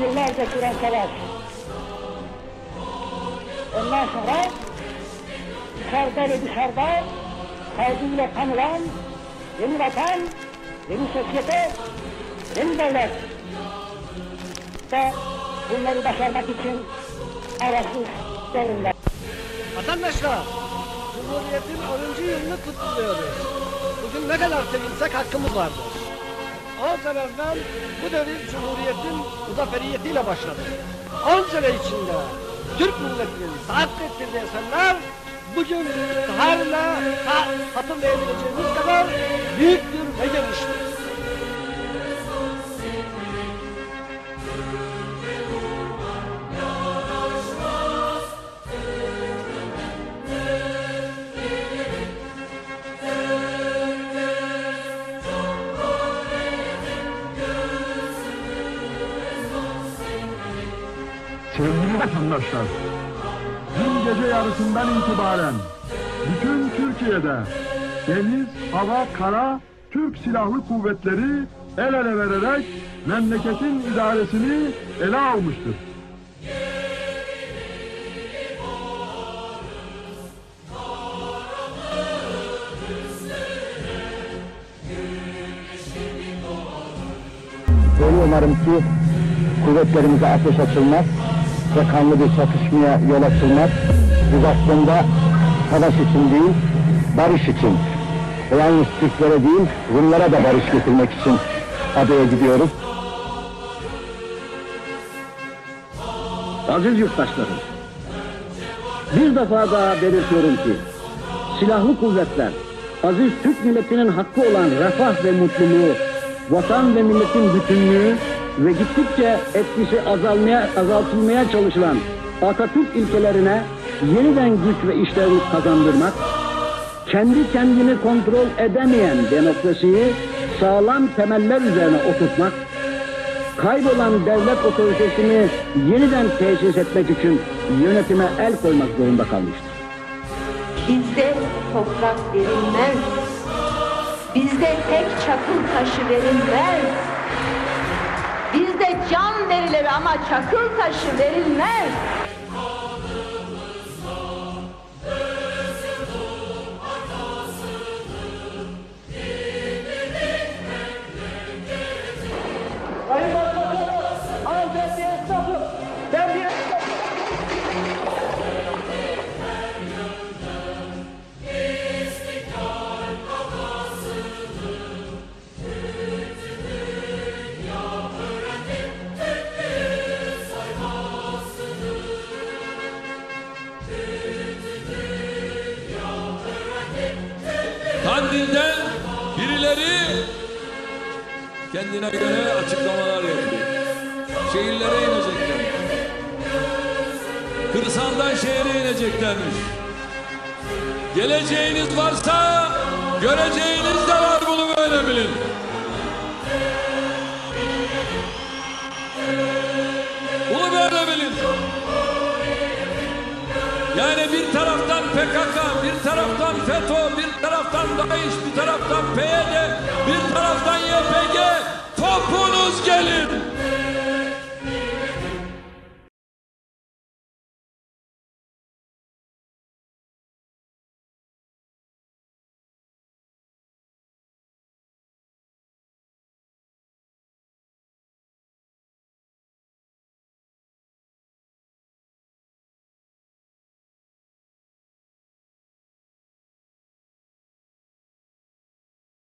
Yıllarca süren savaş. Ondan sonra dışarıda ve dışarıda saygıyla tanılan yeni vatan, yeni sosyete, yeni devlet. Ve bunları başarmak için arasız derinler. Vatandaşlar, Cumhuriyet'in 10. yılını kutluyoruz. Bugün ne kadar sevinsek hakkımız vardır. 10 sene evvel bu devir Cumhuriyet'in muzaferiyetiyle başladı. 10 sene içinde Türk milletinin tahakkuk ettirdiği eserler bugün hala ha, hatırlayabileceğimiz kadar büyüktür ve geniştir. Sevgili vatandaşlar, dün gece yarısından itibaren bütün Türkiye'de deniz, hava, kara Türk Silahlı Kuvvetleri el ele vererek memleketin idaresini ele almıştır. Böyle umarım ki kuvvetlerimize ateş açılmaz ve bir çatışmaya yol açılmaz. Biz aslında savaş için değil, barış için ve yalnız Türklere değil, Rumlara da barış getirmek için adaya gidiyoruz. Aziz yurttaşlarım, bir defa daha belirtiyorum ki, silahlı kuvvetler, aziz Türk milletinin hakkı olan refah ve mutluluğu, vatan ve milletin bütünlüğü ve gittikçe etkisi azalmaya, azaltılmaya çalışılan Atatürk ilkelerine yeniden güç ve işlevlik kazandırmak, kendi kendini kontrol edemeyen demokrasiyi sağlam temeller üzerine oturtmak, kaybolan devlet otoritesini yeniden tesis etmek için yönetime el koymak zorunda kalmıştır. Bizde toprak verilmez. Bizde tek çakıl taşı verilmez. Can verilir ama çakıl taşı verilmez. Kandil'de birileri kendine göre açıklamalar yapıyor. Şehirlere inecekler. Kırsaldan şehre ineceklermiş. Geleceğiniz varsa göreceğiniz de var bunu böyle bilin. Bunu böyle bilin. Yani bir taraftan PKK, bir taraftan FETÖ, bir taraftan DAEŞ, bir taraftan PYD, bir taraftan YPG. Topunuz gelin.